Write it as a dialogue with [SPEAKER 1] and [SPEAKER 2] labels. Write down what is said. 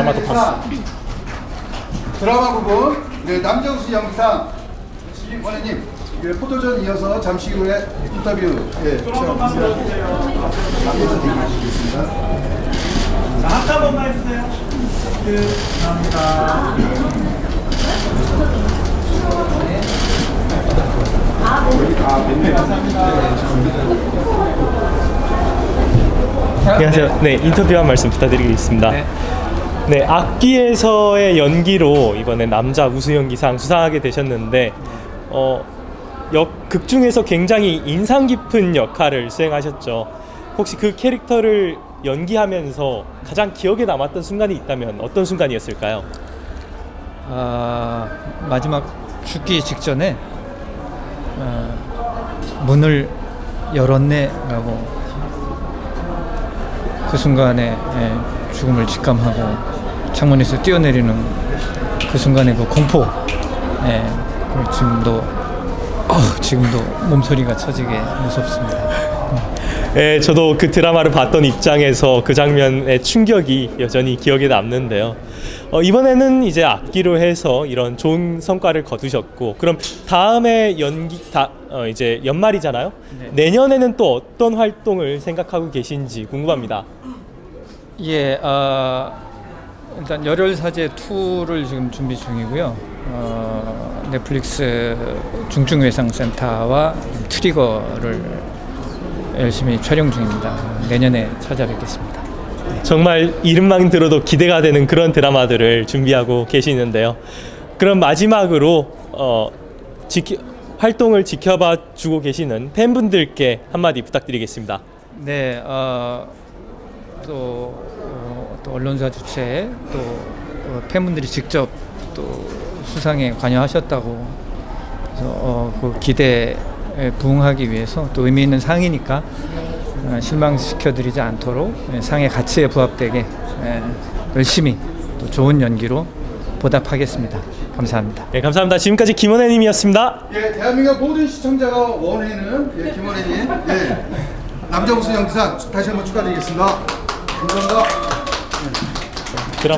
[SPEAKER 1] 드라마도 봤습니다.
[SPEAKER 2] 드라마 부분 네, 남정수 연기상 원혜님 예, 포토전 이어서 잠시 후에 인터뷰 예, 시작하겠습니다. 앞에서.
[SPEAKER 3] 자, 하트 한 번만 해주세요. 네, 감사합니다.
[SPEAKER 1] 안녕하세요. 네, 인터뷰 한 말씀 부탁드리겠습니다. 네. 악기에서의 연기로 이번에 남자 우수 연기상 수상하게 되셨는데 어, 역, 극 중에서 굉장히 인상 깊은 역할을 수행하셨죠. 혹시 그 캐릭터를 연기하면서 가장 기억에 남았던 순간이 있다면 어떤 순간이었을까요?
[SPEAKER 4] 아, 마지막 죽기 직전에 어, 문을 열었네라고 그 순간에 예, 죽음을 직감하고 창문에서 뛰어내리는 그 순간의 그 공포 예, 그걸 지금도 어, 지금도 몸소리가 쳐지게 무섭습니다.
[SPEAKER 1] 예, 저도 그 드라마를 봤던 입장에서 그 장면의 충격이 여전히 기억에 남는데요. 어, 이번에는 이제 악기로 해서 이런 좋은 성과를 거두셨고, 그럼 다음에 연기 다 어, 이제 연말이잖아요.
[SPEAKER 4] 네.
[SPEAKER 1] 내년에는 또 어떤 활동을 생각하고 계신지 궁금합니다.
[SPEAKER 4] 예, 아, 일단 열혈 사제 2를 지금 준비 중이고요. 어, 넷플릭스 중증외상센터와 트리거를 열심히 촬영 중입니다. 내년에 찾아뵙겠습니다.
[SPEAKER 1] 정말 이름만 들어도 기대가 되는 그런 드라마들을 준비하고 계시는데요. 그럼 마지막으로 어, 지키, 활동을 지켜봐 주고 계시는 팬분들께 한마디 부탁드리겠습니다.
[SPEAKER 4] 네, 어, 또, 어, 또 언론사 주최 또 어, 팬분들이 직접 또 수상에 관여하셨다고 그래서 어, 그 기대에 부응하기 위해서 또 의미 있는 상이니까 어, 실망시켜드리지 않도록 예, 상의 가치에 부합되게 예, 열심히 또 좋은 연기로 보답하겠습니다. 감사합니다.
[SPEAKER 1] 네, 감사합니다. 지금까지 김원혜님이었습니다.
[SPEAKER 2] 예, 대한민국 모든 시청자가 원하는 예, 김원혜님 예, 남정수 연기상 다시 한번 축하드리겠습니다. 감사합니다.
[SPEAKER 1] 드라